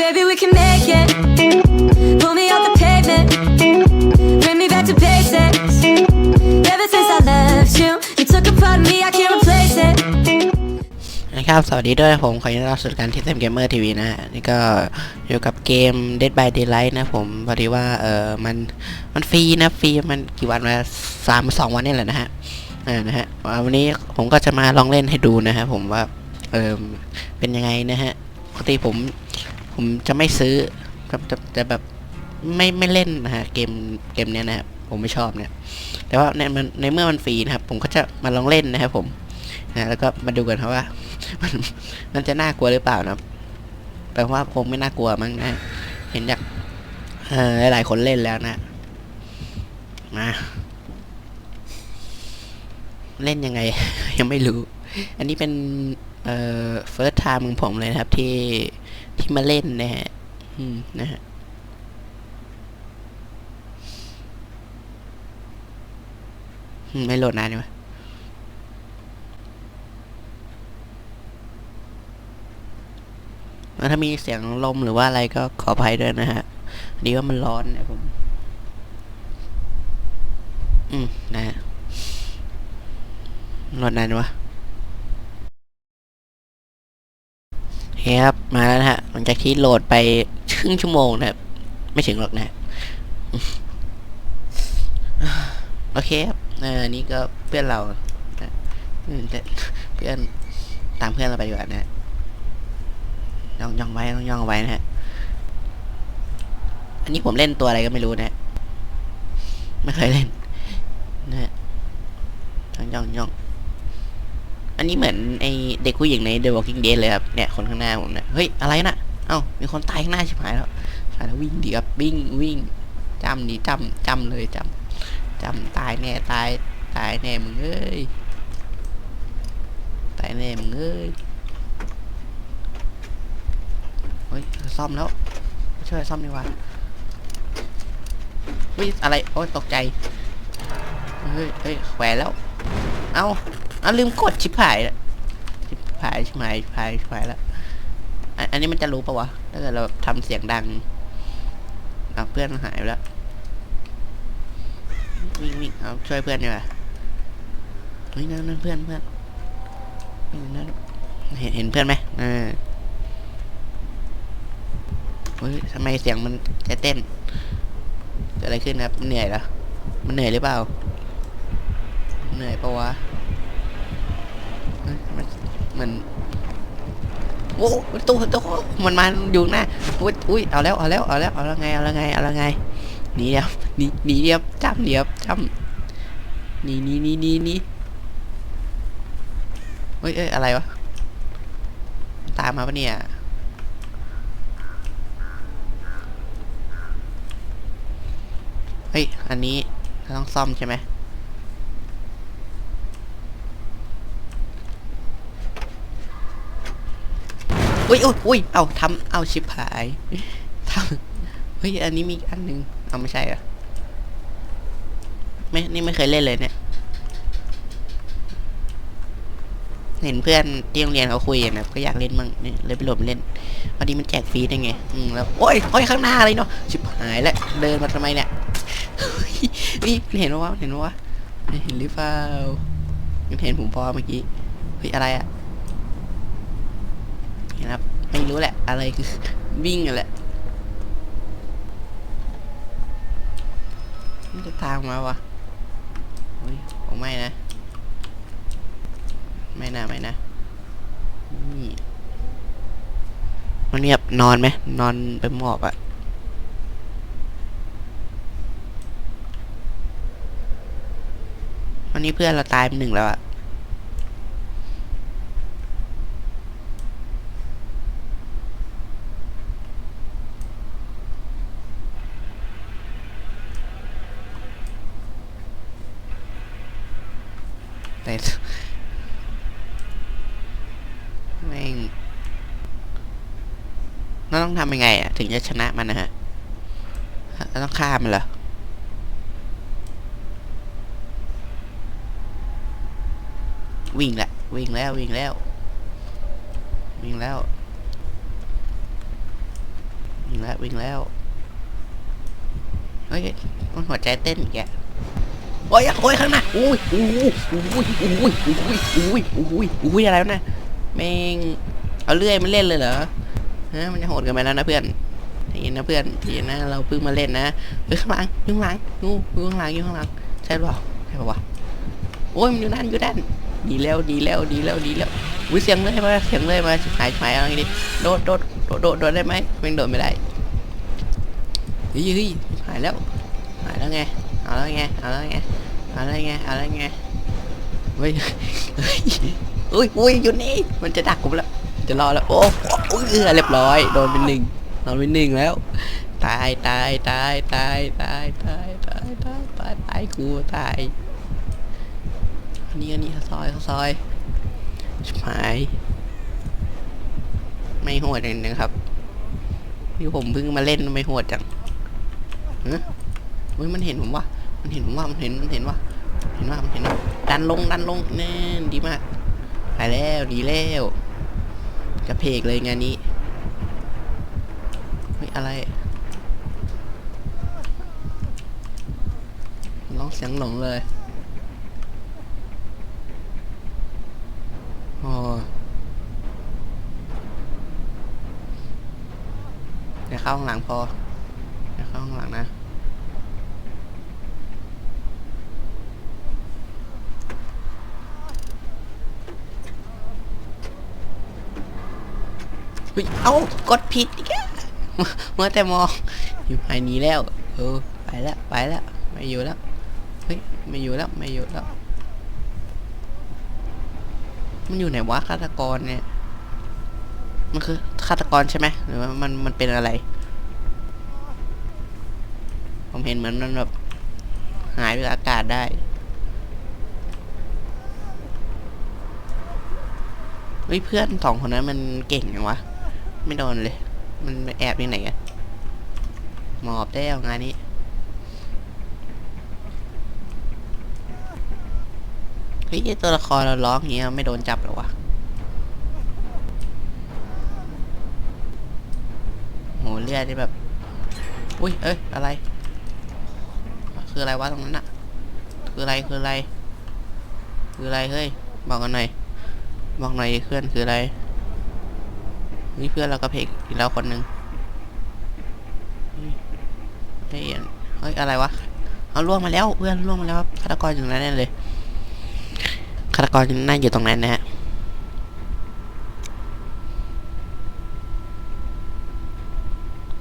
baby, we can make it. Pull me off the pavement, bring me back to basics. Ever since I left you, you took a part of me, I can't replace it. นะครับสวัสดีด้วยผมขอยินดีต้อนรับสู่การที่เต็มเกมเมอร์ทีวีนะฮะนี่ก็อยู่กับเกม Dead by Daylight นะผมพอดีว่าเออมันมันฟรีนะฟรีมันกี่วันมาสามสองวันนี่แหละนะฮะอ่านะฮะวันนี้ผมก็จะมาลองเล่นให้ดูนะฮะผมว่าเออเป็นยังไงนะฮะปกติผม ผมจะไม่ซื้อครับจะจะแบบไม่ไม่เล่นนะฮะเกมเกมเนี้ยนะครับผมไม่ชอบเนี่ย แต่ว่าในมันในเมื่อมันฟรีนะครับ ผมก็จะมาลองเล่นนะครับผมนะแล้วก็มาดูกันครับว่า มันมันจะน่ากลัวหรือเปล่านะครับแปลว่าคงไม่น่ากลัวมั้งนะ เห็นจากเออหลายคนเล่นแล้วนะมาเล่นยังไง ยังไม่รู้ อันนี้เป็น เอ่อ first time ของผมเลยนะครับที่ที่มาเล่นนะฮะอืมนะฮะไม่โหลดนานใช่ไหมแล้วถ้ามีเสียงลมหรือว่าอะไรก็ขออภัยด้วยนะฮะดีว่ามันร้อนนะผม อืม นะฮะโหลดนานวะ โอเคครับมาแล้วนะฮะหลังจากที่โหลดไปครึ่งชั่วโมงนะครับ ไม่ถึงหรอกนะโอเคครับเออนี่ก็เพื่อนเราเพื่อนตามเพื่อนเราไปดีกว่านะฮะย่องย่องไว้ต้องย่องไว้นะฮะอันนี้ผมเล่นตัวอะไรก็ไม่รู้นะฮะไม่เคยเล่นนะฮะย่องย่องย่อง อันนี้เหมือนไอเด็กผู้หญิงใน The Walking Dead เลยครับ เนี่ยคนข้างหน้าผมเนี่ย เฮ้ย อะไรนะเอ้า มีคนตายข้างหน้าชิบหายแล้วหายแล้ววิ่งดีครับ วิ่ง วิ่งจำดีจำจำเลยจำจำตายแน่ ตาย ตายแน่ มึงเอ้ย ตายแน่ มึงเอ้ย เฮ้ย ซ่อมแล้ว ช่วยซ่อมดีกว่าเฮ้ยอะไร โอ้ยตกใจ เฮ้ยเฮ้ยแขวนแล้ว เอา อาลืมกดชิบหายละชิบหายชิบหายชิบหายชิบหายแล้วอันนี้มันจะรู้ปะวะถ้าเกิดเราทำเสียงดังเอาเพื่อนหายไปแล้ววิ่งวิ่งเอาช่วยเพื่อนดีกว่าเฮ้ยนั่นนั่นเพื่อนเพื่อนเฮ้ยนั่นเห็นเห็นเพื่อนไหมเออเฮ้ยทำไมเสียงมันจะเต้นเกิดอะไรขึ้นครับมันเหนื่อยเหรอมันเหนื่อยหรือเปล่า เหนื่อยปะวะ มันโอ้มันตู้ตู้มันมาอยู่หน้าอุ้ยอุ้ยเอาแล้วเอาแล้วเอาแล้วเอาแล้วไงเอาแล้วไงเอาแล้วไงหนีเดียวหนีหนีเดียวจ้ำเดียวจ้ำหนีหนีหนีหนีหนีเฮ้ยเอ้ยอะไรวะตามมาปะเนี่ยเฮ้ยอันนี้ต้องซ่อมใช่ไหม อุ้ยอุ้ยอุ้ยเอาทำเอาชิบหายทำเฮ้ยอันนี้มีอันหนึ่งเอาไม่ใช่เหรอไม่นี่ไม่เคยเล่นเลยเนี่ย เห็นเพื่อนที่โรงเรียนเขาคุยกันะก็อยากเล่นมั่งเนี่เลยไปหลดมเล่นพอดีมันแจกฟรีได้ไง อืมแล้วโอ้ยโอ้ยข้างหน้าเลยเนาะชิบหายแล้วเดินมาทำไมเนี่ยนี่เห็นปะวะเห็นปะวะเห็นหรือเปล่ามันเห็นผมพอเมื่อกี้เฮ้ยอะไรอะ เห็นครับไม่รู้แหละ อะไรคือวิ่งกันแหละมันจะตามมาวะเฮ้ยผมไม่นะ ไม่นะไม่นะนี่มันมีแบบนอนไหมนอนไปหมอบอะวันนี้เพื่อนเราตายไปหนึ่งแล้วอะ แต่แม่งเราต้องทำยังไงอะถึงจะชนะมันนะฮะเราต้องฆ่ามันเหรอวิ่งแหละวิ่งแล้ววิ่งแล้ว วิ่งแล้ว วิ่งแล้ววิ่งแล้วเฮ้ยมันหัวใจเต้นอีกแก โอ้ยโอ้ยข้างหน้าอุ้ยอุ้ยอุ้ยอุ้ยอุ้ยอุ้ยอุ้ยอุ้ยอะไรวะเนี่ยแม่งเอาเลื่อยมาเล่นเลยเหรอฮะมันจะโหดกันไปแล้วนะเพื่อนเย็นนะเพื่อนเย็นนะเราเพิ่งมาเล่นนะเฮ้ยข้างหลังอยู่ข้างหลังนู่อยู่ข้างหลังอยู่ข้างหลังใช่หรือเปล่าใช่ป่าวะโอ้ยมันอยู่นั่นอยู่นั่นดีแล้วดีแล้วดีแล้วดีแล้วอุ้ยเสียงเลยมาเสียงเลยมาหายหายอาไงดีโดดโดดโดดโดดได้ไหมแม่งโดดไม่ได้เฮ้ยหายแล้วหายแล้วไง เอาแล้วไง เอาแล้วไง เอาแล้วไง เอาแล้วไงเฮ้ยเฮ้ยอุ้ยอุ้ยอยู่นี่ มันจะดักผมแล้ว จะรอแล้ว โอ้โอ้ยเอเรียบร้อย โดนเป็นหนึ่งโดนเป็นหนึ่งแล้ว ตายตายตายตายตายตายตายตายตายตายกูตาย อันนี้อันนี้ซอยซอยชิบหาย ไม่โหดเลยนะครับที่ผมเพิ่งมาเล่นไม่โหดจังเฮ้ยมันเห็นผมวะ มันเห็นผมว่ามันเห็นมันเห็นว่าเห็นว่ามันเห็นว่าดันลงดันลงแน่นดีมากไปแล้วดีแล้วกระเพกเลยงานนี้เฮ้ยอะไรร้องเสียงหลงเลยโอ้เดี๋ยวเข้าข้างหลังพอเดี๋ยวเข้าข้างหลังนะ เฮ้ยเอ้ากดผิดอีกแล้วเมื่อแต่มองอยู่ภายนี้แล้วเออไปแล้วไปแล้วไม่อยู่แล้วเฮ้ยไม่อยู่แล้วไม่อยู่แล้ว มันอยู่ไหนวะฆาตกรเนี่ยมันคือฆาตกรใช่ไหมหรือว่ามันมันเป็นอะไร ผมเห็นเหมือนมันแบบหายไปอากาศได้เฮ้ยเพื่อนสองคนนั้นมันเก่งยังวะ ไม่โดนเลย มันแอบยังไหนกันหมอบได้เอางานนี้ เฮ้ยตัวละครเราร้องอย่างเงี้ยไม่โดนจับหรอวะโหเลือดนี่แบบ อุ้ย เอ้ย อะไร คืออะไรวะตรงนั้นอะคืออะไร คืออะไร คืออะไร เฮ้ย บอกกันหน่อย บอกหน่อยเพื่อนคืออะไร นี่เพื่อนเราก็เพกอีกแล้วคนหนึ่งเฮ้ยเฮ้ยอะไรวะ เอาล่วงมาแล้วเพื่อนล่วงมาแล้วครับฆาตกรอยู่ตรงนั้นแน่เลยฆาตกรน่าอยู่ตรงนั้นนะฮะ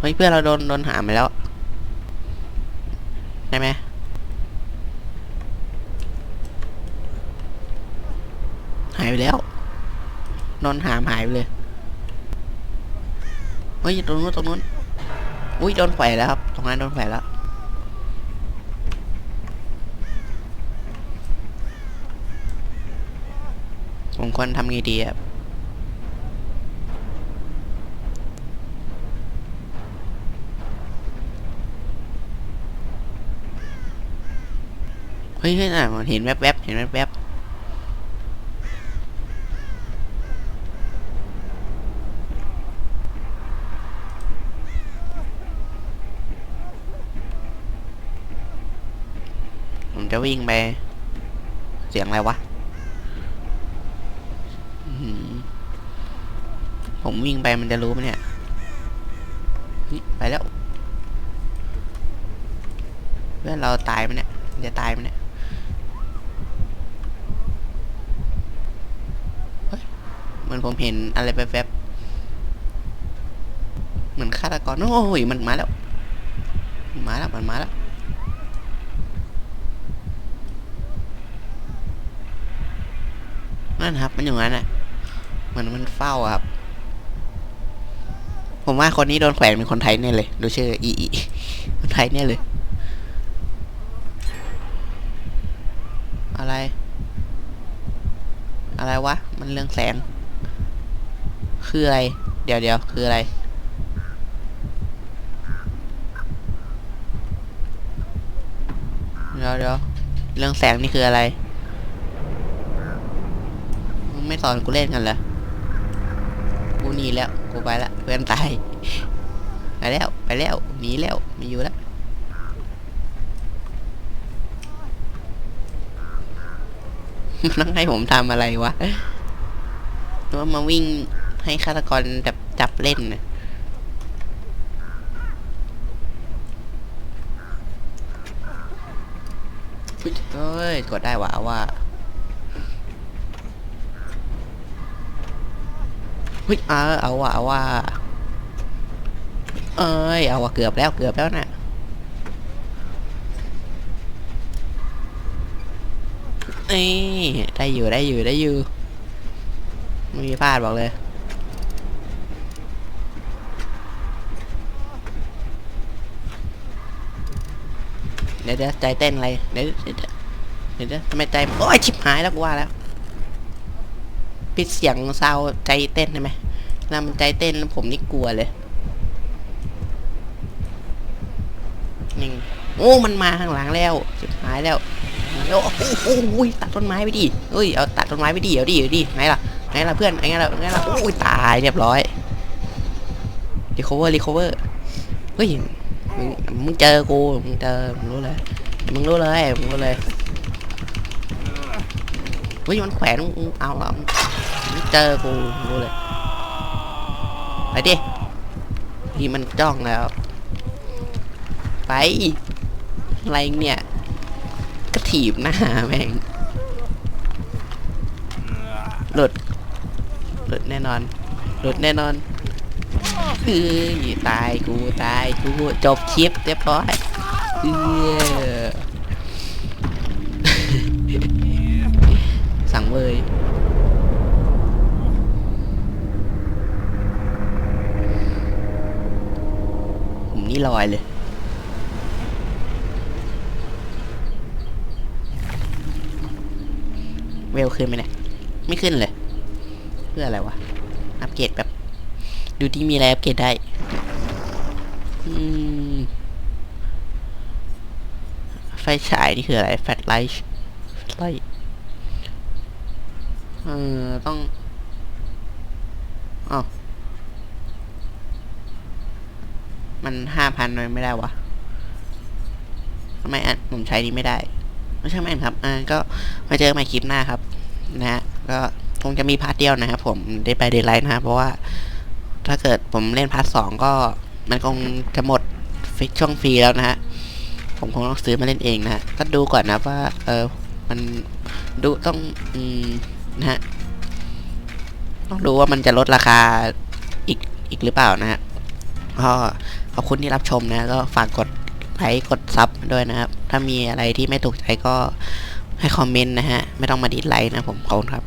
เฮ้ยเพื่อนเราโดนโดนหามไปแล้วได้ไหมหายไปแล้วนอนหามหายไปเลย เฮ้ยตรงนู้นตรงนู้นอุ้ยโดนแขวนแล้วครับ ตรงนั้นโดนแขวนแล้วผมควรทำไงดีครับเฮ้ยเฮ้ยน่ะมันเห็นแวบๆเห็นแวบ จะวิ่งไป เสียงอะไรวะผมวิ่งไปมันจะรู้ไหมเนี่ยไปแล้วเพื่อนเราตายไหมเนี่ยจะตายไหมเนี่ยเหมือนผมเห็นอะไรแวบๆเหมือนฆาตกรโอ้ยมันมาแล้ว มาแล้วมันมาแล้ว นั่นครับ มันอยู่นั้นอะเหมือนมันเฝ้าครับ ผมว่าคนนี้โดนแขวนเป็นคนไทยแน่เลย ดูชื่ออีอีคนไทยแน่เลย อะไร อะไรวะ มันเรื่องแสง คืออะไร เดี๋ยวเดี๋ยวคืออะไรเดี๋ยวเดี๋ยวเรื่องแสงนี่คืออะไร สอนกูเล่นกันเหรอกูหนีแล้วกูไปละเพื่อนตายไปแล้วไปแล้วหนีแล้วไม่อยู่แล้วมันต้องให้ผมทำอะไรวะหรือว่ามาวิ่งให้ฆาตกรจับจับเล่นนะเฮ้ยกดได้วะว่า เฮ้ยเออเอาว่ะเอาว่ะเอ้ยเอาว่ะเกือบแล้วเกือบแล้วน่ะนี่ได้อยู่ได้อยู่ได้อยู่ไม่มีพลาดบอกเลยเดี๋ยวเดี๋ยวใจเต้นอะไรเดี๋ยเดี๋ยวเดี๋ยวเดี๋ยวทำไมใจโอ้ยชิบหายแล้วกูว่าแล้ว ปิดเสียงซาวใจเต้นได้ไหมเวลามันใจเต้นแล้วผมนี่กลัวเลยหนี่โอ้มันมาข้างหลังแล้วชิบหายแล้วโอ้โหตัดต้นไม้ไปดิเอ้ยเอาตัดต้นไม้ไปดิเอาดิเอาดิไงล่ะไงล่ะเพื่อนไงล่ะไงล่ะโอ้ยตายเรียบร้อยรีคอเวอร์รีคอเวอร์เฮ้ยมึงมึงเจอกูมึงเจอมึงรู้เลยมึงรู้เลยมึงรู้เลยเฮ้ยมันแขวนมึงเอาล้วมึง เจอกูรู้เลยไปดิที่มันจ้องแล้ว ไปอะไรเนี่ยก็ถีบหน้าแม่งหลุดหลุดแน่นอนหลุดแน่นอนเฮ้ยตายกูตายกูจบคลิปเรียบร้อยเออ สั่งเวย ที่ลอยเลย เวลขึ้นไหมเนี่ย ไม่ขึ้นเลย เพื่ออะไรวะ อัปเกรดแบบ ดูที่มีอะไรอัปเกรดได้ไฟฉายนี่คืออะไร แฟลชไลท์แฟลชไลท์เออต้องอ๋อ มันห้าพันเลยไม่ได้วะทำไมอะผมใช้นี้ไม่ได้ ไม่ใช่ไหมครับอ่าก็มาเจอกันใหม่คลิปหน้าครับ นะฮะก็คงจะมีพาร์ทเดียวนะครับผมได้ไปเดย์ไลท์นะครับเพราะว่าถ้าเกิดผมเล่นพาร์ทสองก็มันคงจะหมดช่วงฟรีแล้วนะฮะผมคงต้องซื้อมาเล่นเองนะฮะก็ดูก่อนนะว่า เออมันดูต้องอืมนะฮะต้องดูว่ามันจะลดราคาอีกอีกหรือเปล่านะฮะ ก็ขอบคุณที่รับชมนะก็ฝากกดไลค์กดซับด้วยนะครับ ถ้ามีอะไรที่ไม่ถูกใจก็ให้คอมเมนต์นะฮะ ไม่ต้องมาดิสไลค์นะผมขอบคุณครับ